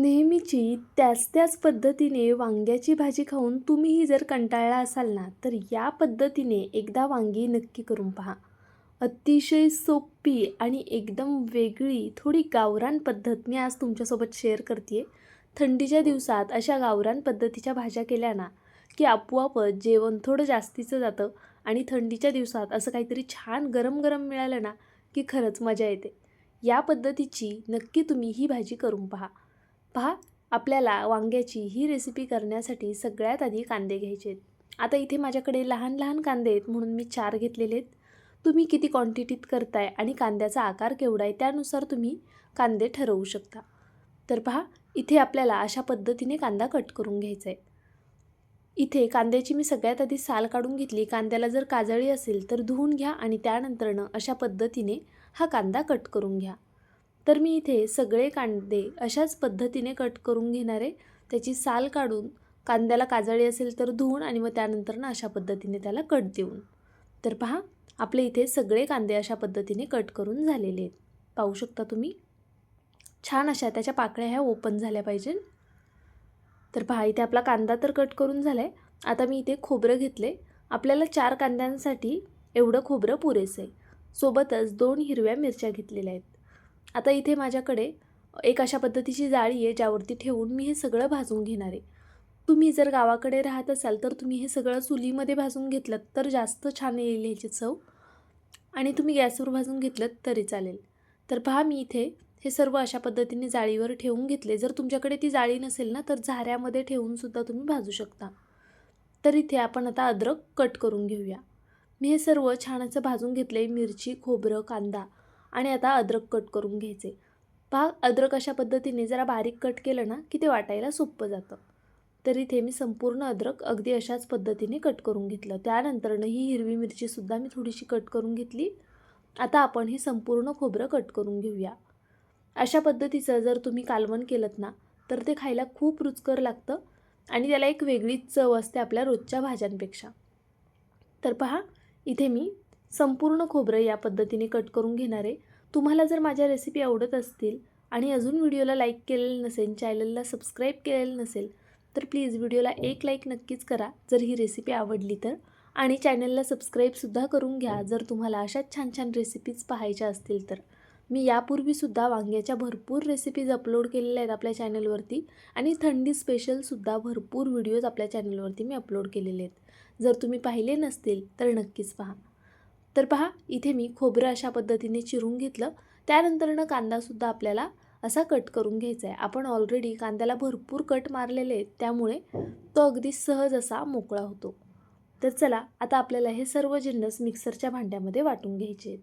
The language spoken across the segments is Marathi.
नेहमीची त्याच त्याच पद्धतीने वांग्याची भाजी खाऊन तुम्हीही जर कंटाळला असाल ना तर या पद्धतीने एकदा वांगी नक्की करून पहा. अतिशय सोपी आणि एकदम वेगळी थोडी गावरान पद्धत मी आज तुमच्यासोबत शेअर करते थंडीच्या दिवसात अशा गावरान पद्धतीच्या भाज्या केल्या ना की आपोआपच जेवण थोडं जास्तीचं जातं आणि थंडीच्या दिवसात असं काहीतरी छान गरम गरम मिळालं ना की खरंच मजा येते. या पद्धतीची नक्की तुम्ही ही भाजी करून पहा. पहा आपल्याला वांग्याची ही रेसिपी करण्यासाठी सगळ्यात आधी कांदे घ्यायचे आहेत आता इथे माझ्याकडे लहान लहान कांदे आहेत म्हणून मी चार घेतलेले आहेत. तुम्ही किती क्वांटिटीत करताय आणि कांद्याचा आकार केवढा आहे त्यानुसार तुम्ही कांदे ठरवू शकता. तर पहा इथे आपल्याला अशा पद्धतीने कांदा कट करून घ्यायचा आहे. इथे कांद्याची मी सगळ्यात आधी साल काढून घेतली. कांद्याला जर काजळी असेल तर धुवून घ्या आणि त्यानंतरनं अशा पद्धतीने हा कांदा कट करून घ्या. तर मी इथे सगळे कांदे अशाच पद्धतीने कट करून घेणार आहे. त्याची साल काढून कांद्याला काजळी असेल तर धुवून आणि मग त्यानंतर ना अशा पद्धतीने त्याला कट देऊन. तर पहा आपले इथे सगळे कांदे अशा पद्धतीने कट करून झालेले आहेत. पाहू शकता तुम्ही? छान अशा त्याच्या पाकळ्या ह्या ओपन झाल्या पाहिजे. तर पहा इथे आपला कांदा तर कट करून झाला आहे आता मी इथे खोबरं घेतले आपल्याला चार कांद्यांसाठी एवढं खोबरं पुरेसं आहे. सोबतच दोन हिरव्या मिरच्या घेतलेल्या आहेत. आता इथे माझ्याकडे एक अशा पद्धतीची जाळी आहे ज्यावरती ठेवून मी हे सगळं भाजून घेणार आहे. तुम्ही जर गावाकडे राहत असाल तर तुम्ही हे सगळं चुलीमध्ये भाजून घेतलं तर जास्त छान येईल ह्याची चव. आणि तुम्ही गॅसवर भाजून घेतलं तरी चालेल. तर पहा मी इथे हे सर्व अशा पद्धतीने जाळीवर ठेवून घेतले. जर तुमच्याकडे ती जाळी नसेल ना तर झाऱ्यामध्ये ठेवूनसुद्धा तुम्ही भाजू शकता. तर इथे आपण आता अद्रक कट करून घेऊया. मी हे सर्व छान असं भाजून घेतले मिरची खोबरं कांदा. आणि आता अद्रक कट करून घ्यायचे. पहा अद्रक अशा पद्धतीने जरा बारीक कट केलं ना की ते वाटायला सोपं जातं. तर इथे मी संपूर्ण अद्रक अगदी अशाच पद्धतीने कट करून घेतलं. त्यानंतरनं ही हिरवी मिरचीसुद्धा मी थोडीशी कट करून घेतली. आता आपण हे संपूर्ण खोबरं कट करून घेऊया. अशा पद्धतीचं जर तुम्ही कालवण केलं ना तर ते खायला खूप रुचकर लागतं आणि त्याला एक वेगळीच चव असते आपल्या रोजच्या भाज्यांपेक्षा. तर पहा इथे मी संपूर्ण खोबरं या पद्धतीने कट करून घेणार आहे. तुम्हाला जर माझ्या रेसिपी आवडत असतील आणि अजून व्हिडिओला लाईक केलेलं नसेल चॅनलला सबस्क्राईब केलेलं नसेल तर प्लीज व्हिडिओला एक लाईक नक्कीच करा जर ही रेसिपी आवडली तर. आणि चॅनलला सबस्क्राईबसुद्धा करून घ्या जर तुम्हाला अशाच छान छान रेसिपीज पाहायच्या असतील तर. मी यापूर्वीसुद्धा वांग्याच्या भरपूर रेसिपीज अपलोड केलेल्या आहेत आपल्या चॅनलवरती आणि थंडी स्पेशलसुद्धा भरपूर व्हिडिओज आपल्या चॅनलवरती मी अपलोड केलेले आहेत. जर तुम्ही पाहिले नसतील तर नक्कीच पहा. तर पहा इथे मी खोबरं अशा पद्धतीने चिरून घेतलं. त्यानंतरनं कांदासुद्धा आपल्याला असा कट करून घ्यायचा आहे आपण ऑलरेडी कांद्याला भरपूर कट मारलेले आहेत त्यामुळे तो अगदी सहज असा मोकळा होतो. तर चला आता आपल्याला हे सर्व जिन्नस मिक्सरच्या भांड्यामध्ये वाटून घ्यायचे आहेत.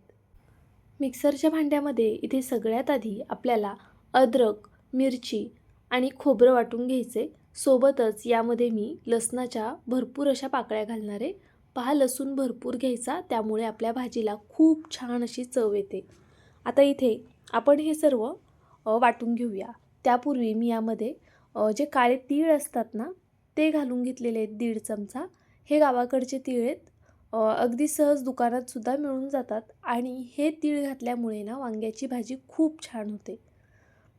मिक्सरच्या भांड्यामध्ये इथे सगळ्यात आधी आपल्याला अद्रक मिरची आणि खोबरं वाटून घ्यायचे सोबतच यामध्ये मी लसणाच्या भरपूर अशा पाकळ्या घालणारे पहा लसूण भरपूर घ्यायचा त्यामुळे आपल्या भाजीला खूप छान अशी चव येते. आता इथे आपण हे सर्व वाटून घेऊया. त्यापूर्वी मी यामध्ये जे काळे तीळ असतात ना ते घालून घेतलेले आहेत दीड चमचा. हे गावाकडचे तीळ आहेत. अगदी सहज दुकानातसुद्धा मिळून जातात आणि हे तीळ घातल्यामुळे ना वांग्याची भाजी खूप छान होते.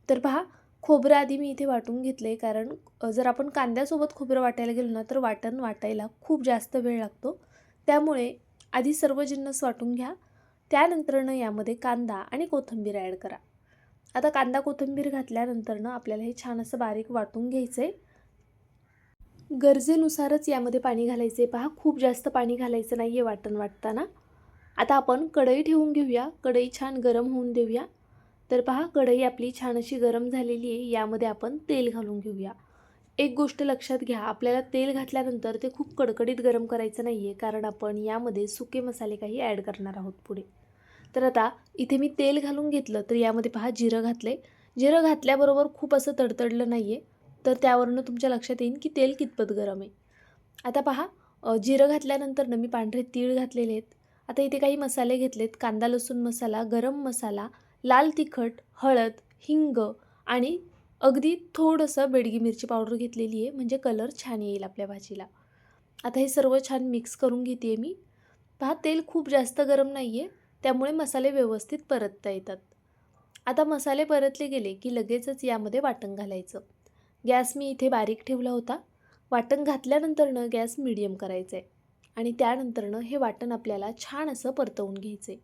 तर पहा खोबरं आधी मी इथे वाटून घेतले कारण जर आपण कांद्यासोबत खोबरं वाटायला गेलो ना तर वाटण वाटायला खूप जास्त वेळ लागतो. त्यामुळे आधी सर्व जिन्नस वाटून घ्या त्यानंतरनं यामध्ये कांदा आणि कोथिंबीर ॲड करा. आता कांदा कोथिंबीर घातल्यानंतरनं आपल्याला हे छान असं बारीक वाटून घ्यायचं आहे गरजेनुसारच यामध्ये पाणी घालायचे पहा खूप जास्त पाणी घालायचं नाही आहे वाटण वाटताना. आता आपण कढई ठेवून घेऊया. कढई छान गरम होऊन देऊया. तर पहा कढई आपली छान अशी गरम झालेली आहे. यामध्ये आपण तेल घालून घेऊया. एक गोष्ट लक्षात घ्या आपल्याला तेल घातल्यानंतर ते खूप कडकडीत गरम करायचं नाही आहे कारण आपण यामध्ये सुके मसाले काही ॲड करणार आहोत पुढे. तर आता इथे मी तेल घालून घेतलं तर यामध्ये पहा जिरं घातलं आहे जिरं घातल्याबरोबर खूप असं तडतडलं नाही आहे तर त्यावरनं तुमच्या लक्षात येईल की तेल कितपत गरम आहे. आता पहा जिरं घातल्यानंतर मी पांढरे तीळ घातलेले आहेत. आता इथे काही मसाले घेतलेत कांदा लसूण मसाला गरम मसाला लाल तिखट हळद हिंग आणि अगदी थोडंसं बेडगी मिरची पावडर घेतलेली आहे म्हणजे कलर छान येईल आपल्या भाजीला. आता हे सर्व छान मिक्स करून घेते मी. पहा तेल खूप जास्त गरम नाही आहे त्यामुळे मसाले व्यवस्थित परतता येतात. आता मसाले परतले गेले की लगेचच यामध्ये वाटण घालायचं. गॅस मी इथे बारीक ठेवला होता. वाटण घातल्यानंतरनं गॅस मिडियम करायचं आहे आणि त्यानंतरनं हे वाटण आपल्याला छान असं परतवून घ्यायचं आहे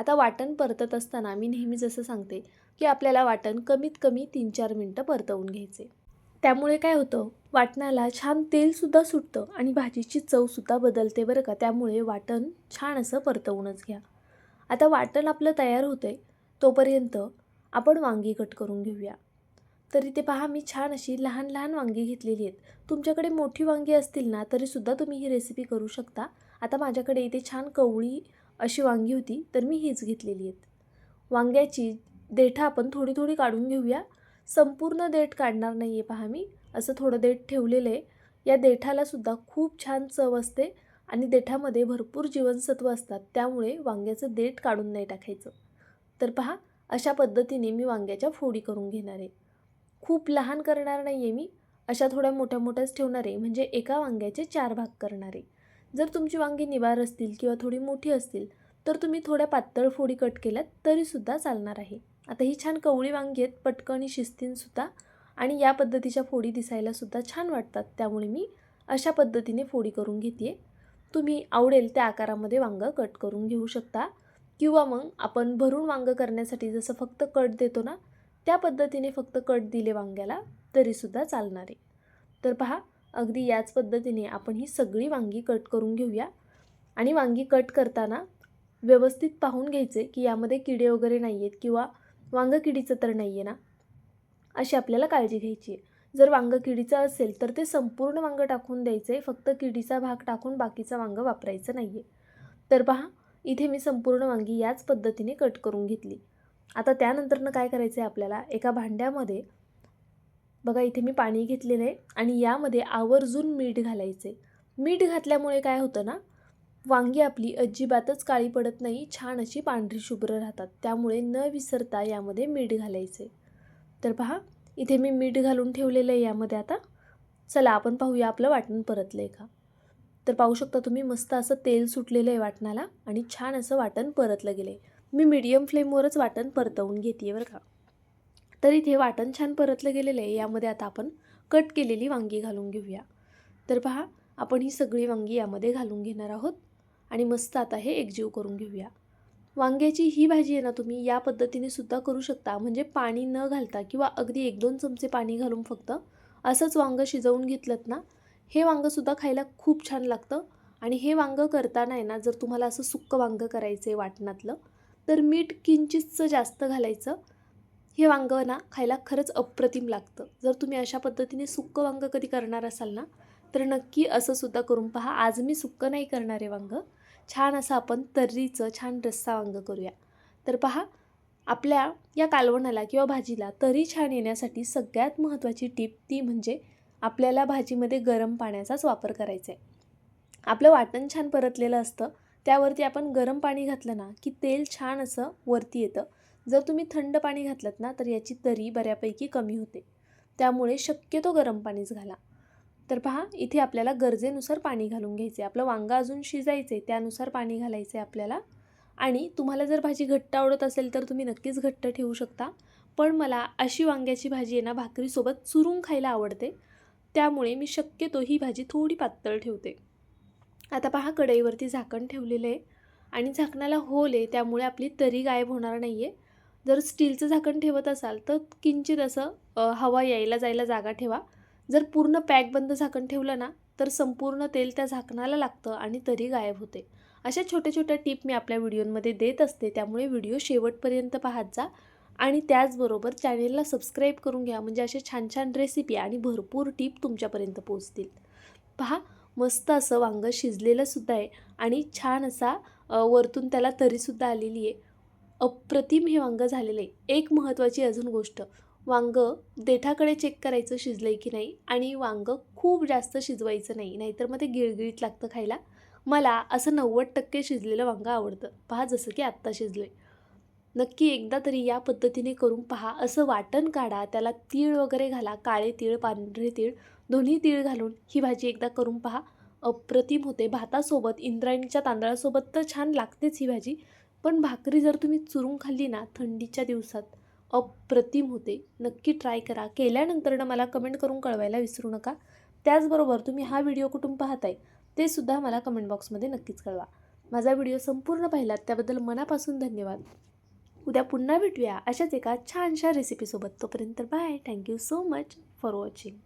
आता वाटण परतत असताना मी नेहमी जसं सांगते की आपल्याला वाटण कमीत कमी तीन चार मिनटं परतवून घ्यायचे. त्यामुळे काय होतं वाटणाला छान तेलसुद्धा सुटतं आणि भाजीची चवसुद्धा बदलते बरं का त्यामुळे वाटण छान असं परतवूनच घ्या. आता वाटण आपलं तयार होतं आहे तोपर्यंत आपण वांगी कट करून घेऊया. तर इथे पहा मी छान अशी लहान लहान वांगी घेतलेली आहेत. तुमच्याकडे मोठी वांगी असतील ना तरीसुद्धा तुम्ही ही रेसिपी करू शकता. आता माझ्याकडे इथे छान कवळी अशी वांगी होती तर मी हीच घेतलेली आहेत. वांग्याची देठं आपण थोडी थोडी काढून घेऊया. संपूर्ण देठ काढणार नाही आहे पहा मी. असं थोडं देठ ठेवलेलं आहे. या देठालासुद्धा खूप छान चव असते आणि देठामध्ये भरपूर जीवनसत्व असतात. त्यामुळे वांग्याचं देठ काढून नाही टाकायचं. तर पहा अशा पद्धतीने मी वांग्याच्या फोडी करून घेणार आहे. खूप लहान करणार नाही आहे मी. अशा थोड्या मोठ्या मोठ्याच ठेवणार आहे. म्हणजे एका वांग्याचे चार भाग करणार आहे. जर तुमची वांगी निवार असतील किंवा थोडी मोठी असतील तर तुम्ही थोड्या पातळ फोडी कट केल्यात तरीसुद्धा चालणार आहे. आता ही छान कवळी वांगी आहेत पटकन शिस्तीनसुद्धा. आणि या पद्धतीच्या फोडी दिसायलासुद्धा छान वाटतात. त्यामुळे मी अशा पद्धतीने फोडी करून घेते तुम्ही आवडेल त्या आकारामध्ये वांगं कट करून घेऊ शकता. किंवा मग आपण भरून वांगं करण्यासाठी जसं फक्त कट देतो ना त्या पद्धतीने फक्त कट दिले वांग्याला तरीसुद्धा चालणार आहे. तर पहा अगदी याच पद्धतीने आपण ही सगळी वांगी कट करून घेऊया. आणि वांगी कट करताना व्यवस्थित पाहून घ्यायचे की यामध्ये किडे वगैरे नाही आहेत किंवा वांगं किडीचं तर नाही आहे ना? अशी आपल्याला काळजी घ्यायची आहे. जर वांगं किडीचं असेल तर ते संपूर्ण वांगं टाकून द्यायचं आहे फक्त किडीचा भाग टाकून बाकीचं वांगं वापरायचं नाही आहे तर पहा इथे मी संपूर्ण वांगी याच पद्धतीने कट करून घेतली. आता त्यानंतरनं काय करायचं आहे आपल्याला? एका भांड्यामध्ये बघा इथे मी पाणी घेतलेलं आहे आणि यामध्ये आवर्जून मीठ घालायचे मीठ घातल्यामुळे काय होतं ना वांगी आपली अजिबातच काळी पडत नाही छान अशी पांढरी शुभ्र राहतात. त्यामुळे न विसरता यामध्ये मीठ घालायचे तर पहा इथे मी मीठ घालून ठेवलेलं आहे यामध्ये आता. चला आपण पाहूया आपलं वाटण परतलं आहे का? तर पाहू शकता तुम्ही मस्त असं तेल सुटलेलं आहे वाटणाला आणि छान असं वाटण परतलं गेलं आहे मी मीडियम फ्लेमवरच वाटण परतवून घेते बरं का. तर इथे वाटण छान परतलं गेलेलं आहे. यामध्ये आता आपण कट केलेली वांगी घालून घेऊया. तर पहा आपण ही सगळी वांगी यामध्ये घालून घेणार आहोत आणि मस्त आता हे एकजीव करून घेऊया. वांग्याची ही भाजी आहे ना तुम्ही या पद्धतीने सुद्धा करू शकता. म्हणजे पाणी न घालता किंवा अगदी एक दोन चमचे पाणी घालून फक्त असंच वांगं शिजवून घेतलं ना हे वांगंसुद्धा खायला खूप छान लागतं. आणि हे वांगं करताना आहे ना जर तुम्हाला असं सुक्कं वांगं करायचं आहे वाटणातलं तर मीठ किंचितचं जास्त घालायचं. हे वांगं ना खायला खरंच अप्रतिम लागतं. जर तुम्ही अशा पद्धतीने सुक्कं वांगं कधी करणार असाल ना तर नक्की असं सुद्धा करून पहा. आज मी सुक्कं नाही करणार आहे वांगं. छान असं आपण तर्रीचं छान रस्सा वांगं करूया. तर पहा आपल्या या कालवणाला किंवा भाजीला तरी छान येण्यासाठी सगळ्यात महत्त्वाची टीप ती म्हणजे आपल्याला भाजीमध्ये गरम पाण्याचाच वापर करायचा आहे आपलं वाटण छान परतलेलं असतं. त्यावरती आपण गरम पाणी घातलं ना की तेल छान असं वरती येतं. जर तुम्ही थंड पाणी घातलं ना तर याची तरी बऱ्यापैकी कमी होते. त्यामुळे शक्यतो गरम पाणीच घाला. तर पहा इथे आपल्याला गरजेनुसार पाणी घालून घ्यायचे आपलं वांगा अजून शिजायचं आहे त्यानुसार पाणी घालायचं आहे आपल्याला. आणि तुम्हाला जर भाजी घट्ट आवडत असेल तर तुम्ही नक्कीच घट्ट ठेवू शकता. पण मला अशी वांग्याची भाजी आहे ना भाकरीसोबत चुरून खायला आवडते. त्यामुळे मी शक्यतो ही भाजी थोडी पातळ ठेवते. आता पहा कढईवरती झाकण ठेवलेलं आहे. आणि झाकणाला होल आहे त्यामुळे आपली तरी गायब होणार नाही आहे जर स्टीलचं झाकण ठेवत असाल तर किंचित असं हवा यायला जायला जागा ठेवा. जर पूर्ण पॅक बंद झाकण ठेवलं ना तर संपूर्ण तेल त्या झाकणाला लागतं आणि तरी गायब होते. अशा छोट्या छोट्या टिप मी आपल्या व्हिडिओमध्ये देत असते. त्यामुळे व्हिडिओ शेवटपर्यंत पाहत जा आणि त्याचबरोबर चॅनेलला सबस्क्राईब करून घ्या. म्हणजे असे छान छान रेसिपी आणि भरपूर टीप तुमच्यापर्यंत पोहोचतील. पहा मस्त असं वांगं शिजलेलंसुद्धा आहे आणि छान असा वरतून त्याला तरीसुद्धा आलेली आहे. अप्रतिम हे वांगं झालेलं आहे. एक महत्त्वाची अजून गोष्ट वांगं देठाकडे चेक करायचं शिजलं आहे की नाही आणि वांगं खूप जास्त शिजवायचं नाही नाहीतर मग ते गिळगिळीत लागतं खायला. मला असं नव्वद टक्के शिजलेलं वांगं आवडतं. पहा जसं की आत्ता शिजलं आहे नक्की एकदा तरी या पद्धतीने करून पहा. असं वाटण काढा त्याला तीळ वगैरे घाला काळे तीळ पांढरे तीळ दोन्ही तीळ घालून ही भाजी एकदा करून पहा. अप्रतिम होते. भातासोबत इंद्रायणीच्या तांदळासोबत तर छान लागतेच ही भाजी. पण भाकरी जर तुम्ही चुरून खाल्ली ना थंडीच्या दिवसात अप्रतिम होते. नक्की ट्राय करा. केल्यानंतरनं मला कमेंट करून कळवायला विसरू नका. त्याचबरोबर तुम्ही हा व्हिडिओ कुठून पाहताय ते सुद्धा मला कमेंट बॉक्समध्ये नक्कीच कळवा. माझा व्हिडिओ संपूर्ण पाहिलात त्याबद्दल मनापासून धन्यवाद. उद्या पुन्हा भेटूया अशाच एका छानशा रेसिपीसोबत तोपर्यंत bye thank you so much for watching